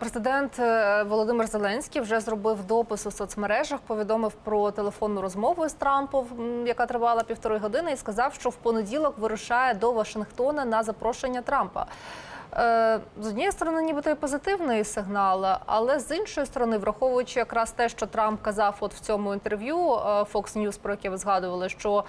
Президент е, Володимир Зеленський вже зробив допис у соцмережах, повідомив про телефонну розмову з Трампом, яка тривала півтори години, і сказав, що в понеділок вирушає до Вашингтона на запрошення Трампа. Е, З однієї сторони, нібито і позитивний сигнал, але з іншої сторони, враховуючи якраз те, що Трамп казав, от в цьому інтерв'ю е, Fox News, про яке ви згадували, що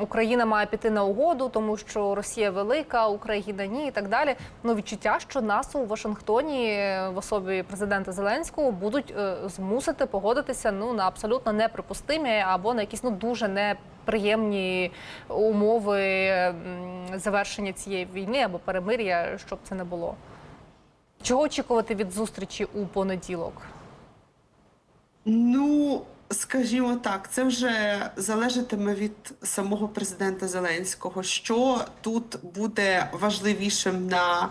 Україна має піти на угоду, тому що Росія велика, Україна ні, і так далі. Ну відчуття, що нас у Вашингтоні в особі президента Зеленського будуть е, змусити погодитися ну на абсолютно неприпустимі або на якісь ну дуже неприємні умови завершення цієї війни або перемир'я, щоб це не було. Чого очікувати від зустрічі у понеділок? Ну, скажімо так, це вже залежатиме від самого президента Зеленського. Що тут буде важливішим на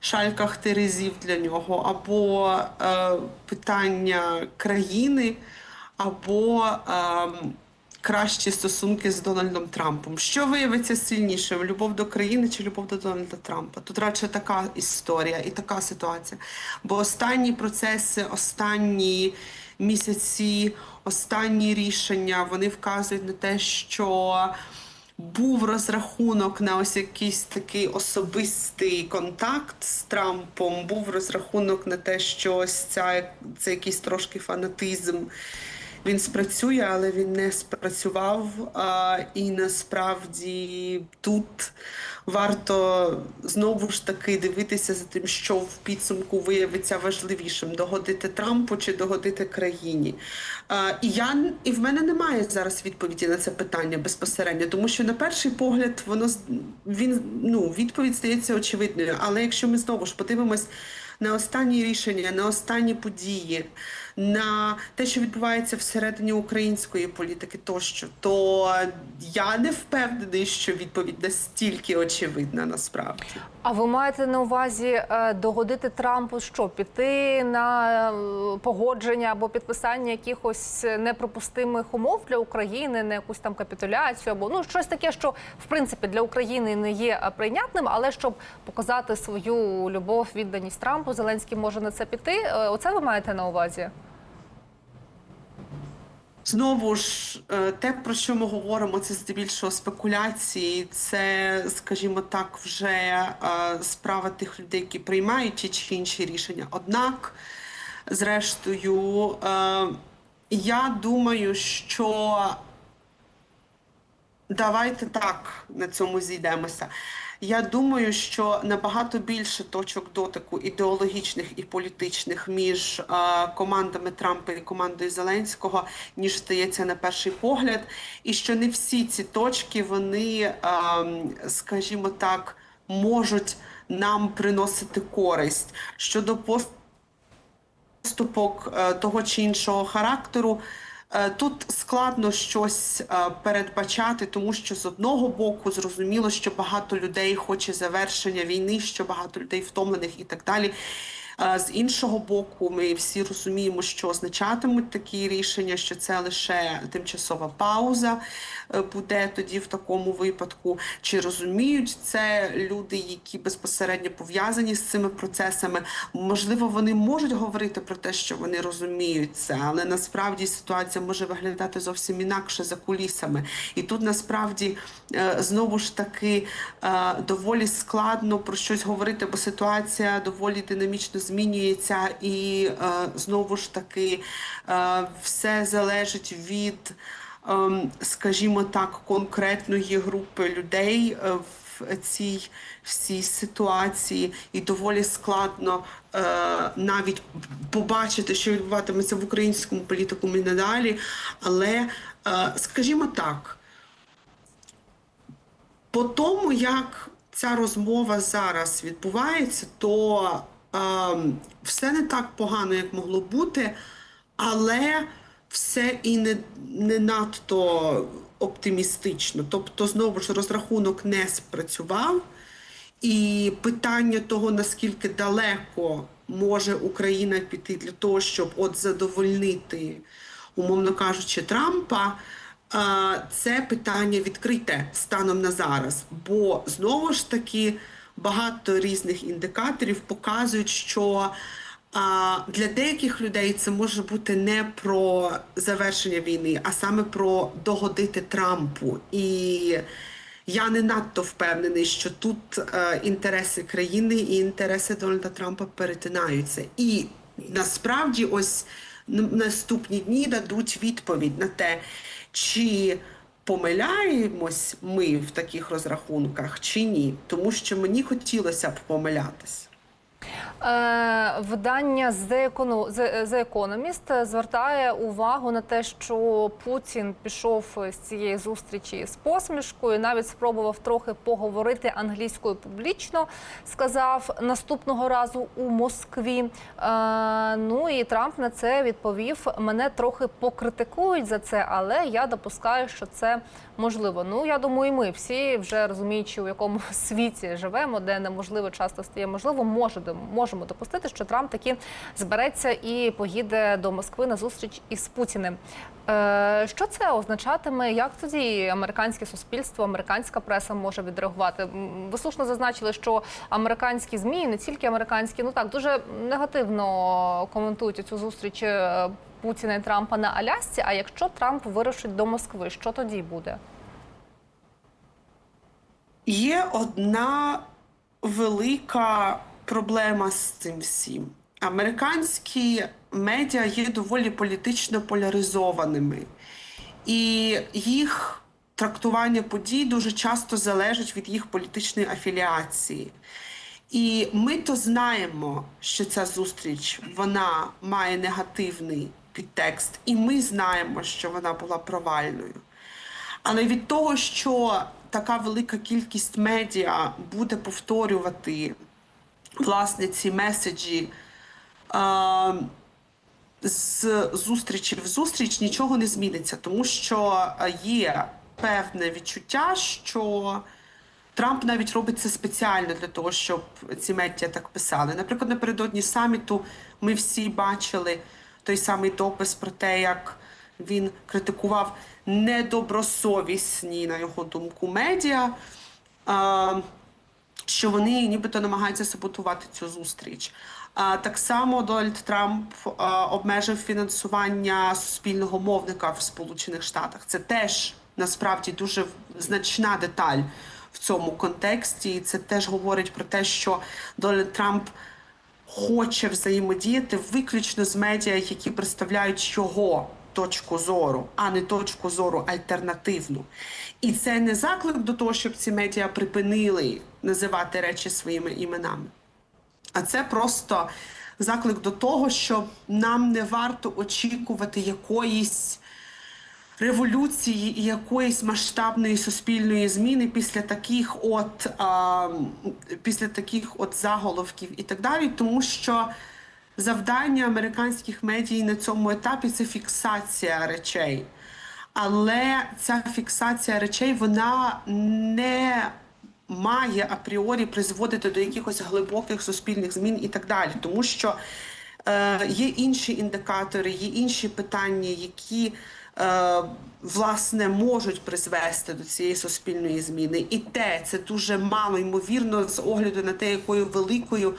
шальках терезів для нього, або е, питання країни, або е, кращі стосунки з Дональдом Трампом. Що виявиться сильнішим: любов до країни чи любов до Дональда Трампа? Тут радше така історія і така ситуація. Бо останні процеси, останні місяці, останні рішення вони вказують на те, що був розрахунок на ось якийсь такий особистий контакт з Трампом, був розрахунок на те, що ось ця, це якийсь трошки фанатизм. Він спрацює, але він не спрацював. А, і насправді тут варто знову ж таки дивитися за тим, що в підсумку виявиться важливішим: догодити Трампу чи догодити країні. А, і я і в мене немає зараз відповіді на це питання безпосередньо, тому що на перший погляд воно він ну відповідь стається очевидною. Але якщо ми знову ж подивимось на останні рішення, на останні події, на те, що відбувається всередині української політики, тощо, то я не впевнений, що відповідь настільки очевидна насправді. А ви маєте на увазі е, догодити Трампу, що піти на е, погодження або підписання якихось неприпустимих умов для України, на якусь там капітуляцію, або ну щось таке, що в принципі для України не є е, прийнятним, але щоб показати свою любов, відданість Трампу, Зеленський може на це піти. Оце ви маєте на увазі? Знову ж, е, те, про що ми говоримо, це здебільшого спекуляції. Це, скажімо так, вже е, справа тих людей, які приймають ті чи інші рішення. Однак, зрештою, е, я думаю, що давайте так на цьому зійдемося. Я думаю, що набагато більше точок дотику ідеологічних і політичних між е, командами Трампа і командою Зеленського, ніж стається на перший погляд, і що не всі ці точки вони, е, скажімо так, можуть нам приносити користь щодо пост поступок е, того чи іншого характеру. Е, Тут складно щось е, передбачати, тому що з одного боку зрозуміло, що багато людей хоче завершення війни, що багато людей втомлених і так далі. З іншого боку, ми всі розуміємо, що означатимуть такі рішення, що це лише тимчасова пауза е, буде тоді в такому випадку. Чи розуміють це люди, які безпосередньо пов'язані з цими процесами? Можливо, вони можуть говорити про те, що вони розуміють це, але насправді ситуація може виглядати зовсім інакше за кулісами. І тут насправді е, знову ж таки е, доволі складно про щось говорити, бо ситуація доволі динамічно змінюється, і е, знову ж таки е, все залежить від, ем, скажімо так, конкретної групи людей е, в цій всій ситуації, і доволі складно навіть побачити, що відбуватиметься в українському політикумі надалі. Але, скажімо так, по тому, як ця розмова зараз відбувається, то все не так погано, як могло бути, але все і не, не надто оптимістично. Тобто, знову ж розрахунок не спрацював. І питання того, наскільки далеко може Україна піти для того, щоб от задовольнити, умовно кажучи, Трампа, е, це питання відкрите станом на зараз. Бо знову ж таки багато різних індикаторів показують, що для деяких людей це може бути не про завершення війни, а саме про догодити Трампу. І я не надто впевнений, що тут е, інтереси країни і інтереси Дональда Трампа перетинаються. І насправді, ось наступні дні дадуть відповідь на те, чи помиляємось ми в таких розрахунках, чи ні. Тому що мені хотілося б помилятись. Е, Видання The Econo- The- The Economist звертає увагу на те, що Путін пішов з цієї зустрічі з посмішкою, навіть спробував трохи поговорити англійською публічно. Сказав наступного разу у Москві. Е, Ну і Трамп на це відповів: мене трохи покритикують за це, але я допускаю, що це можливо. Ну я думаю, і ми всі вже розуміючи, у якому світі живемо, де неможливо часто стає можливо, можемо, можемо допустити, що Трамп таки збереться і поїде до Москви на зустріч із Путіним. Е, що це означатиме? Як тоді американське суспільство, американська преса може відреагувати? Ви слушно зазначили, що американські змі, не тільки американські, ну так дуже негативно коментують цю зустріч е, Путіна і Трампа на Алясці. А якщо Трамп вирушить до Москви, що тоді буде? Є одна велика проблема з цим всім. Американські медіа є доволі політично поляризованими, і їх трактування подій дуже часто залежить від їх політичної афіліації. І ми то знаємо, що ця зустріч вона має негативний підтекст, і ми знаємо, що вона була провальною. Але від того, що така велика кількість медіа буде повторювати власне ці меседжі е, з зустрічі в зустріч, нічого не зміниться, тому що є певне відчуття, що Трамп навіть робить це спеціально для того, щоб ці медіа так писали. Наприклад, напередодні саміту ми всі бачили той самий допис про те, як він критикував недобросовісні, на його думку, медіа, а, що вони нібито намагаються саботувати цю зустріч. Так само Дональд Трамп обмежив фінансування суспільного мовника в Сполучених Штатах. Це теж насправді дуже значна деталь в цьому контексті. І це теж говорить про те, що Дональд Трамп хоче взаємодіяти виключно з медіа, які представляють його точку зору, а не точку зору альтернативну. І це не заклик до того, щоб ці медіа припинили називати речі своїми іменами. А це просто заклик до того, що нам не варто очікувати якоїсь революції і якоїсь масштабної суспільної зміни після таких от а, після таких от заголовків і так далі, тому що завдання американських медій на цьому етапі це фіксація речей. Але ця фіксація речей вона не має апріорі призводити до якихось глибоких суспільних змін і так далі, тому що е, є інші індикатори, є інші питання, які е, власне можуть призвести до цієї суспільної зміни. І те це дуже мало ймовірно з огляду на те, якою великою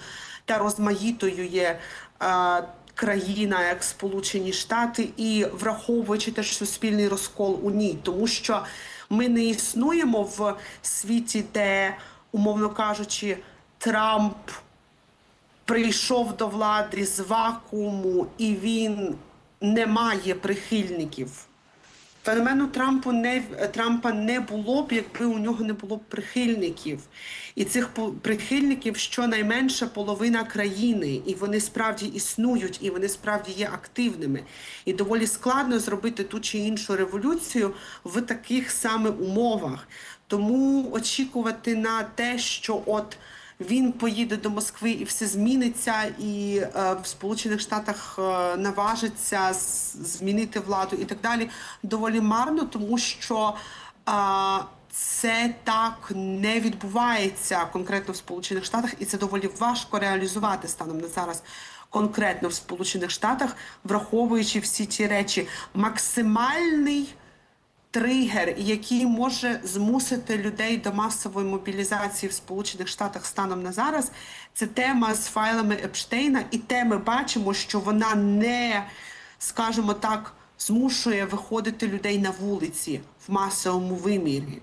та розмаїтою є. Е, Країна, як Сполучені Штати, і враховуючи теж суспільний розкол у ній, тому що ми не існуємо в світі, де, умовно кажучи, Трамп прийшов до влади з вакууму і він не має прихильників. Феномену Трампу не Трампа не було б, якби у нього не було б прихильників, і цих прихильників щонайменше половина країни, і вони справді існують, і вони справді є активними. І доволі складно зробити ту чи іншу революцію в таких саме умовах. Тому очікувати на те, що от він поїде до Москви і все зміниться, і е, в Сполучених Штатах е, наважиться змінити владу і так далі, доволі марно, тому що е, це так не відбувається конкретно в Сполучених Штатах, і це доволі важко реалізувати станом на зараз. Конкретно в Сполучених Штатах, враховуючи всі ті речі, максимальний тригер, який може змусити людей до масової мобілізації в Сполучених Штатах станом на зараз, це тема з файлами Епштейна, і те ми бачимо, що вона не, скажімо так, змушує виходити людей на вулиці в масовому вимірі.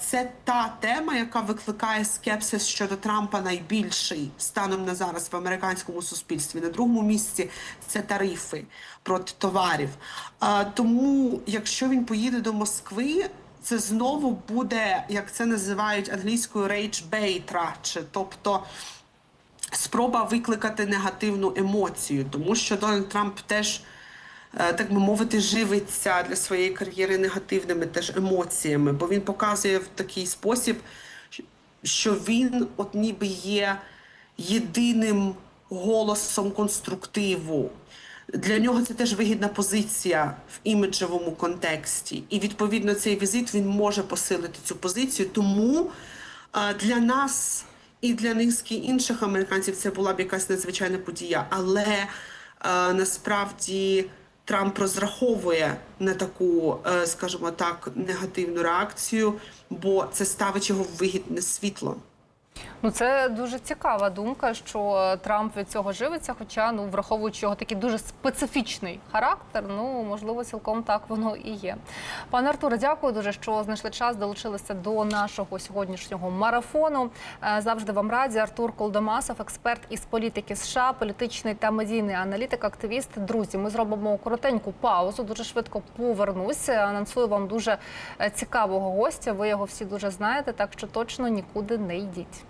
Це та тема, яка викликає скепсис щодо Трампа найбільший станом на зараз в американському суспільстві. На другому місці це тарифи проти товарів. Тому, якщо він поїде до Москви, це знову буде, як це називають англійською rage радше, тобто спроба викликати негативну емоцію, тому що Дональд Трамп теж, так би мовити, живиться для своєї кар'єри негативними теж емоціями, бо він показує в такий спосіб, що він, от ніби є єдиним голосом конструктиву. Для нього це теж вигідна позиція в іміджевому контексті. І відповідно цей візит він може посилити цю позицію. Тому е, для нас і для низки інших американців це була б якась надзвичайна подія. Але е, насправді Трамп розраховує на таку, е, скажімо так, негативну реакцію, бо це ставить його в вигідне світло. Ну це дуже цікава думка, що Трамп від цього живиться. Хоча, ну враховуючи його такий дуже специфічний характер, ну можливо, цілком так воно і є. Пане Артуре, дякую дуже, що знайшли час, долучилися до нашого сьогоднішнього марафону. Е, Завжди вам раді. Артур Колдомасов, експерт із політики США, політичний та медійний аналітик, активіст. Друзі, ми зробимо коротеньку паузу. Дуже швидко повернуся. Анонсую вам дуже е, цікавого гостя. Ви його всі дуже знаєте, так що точно нікуди не йдіть.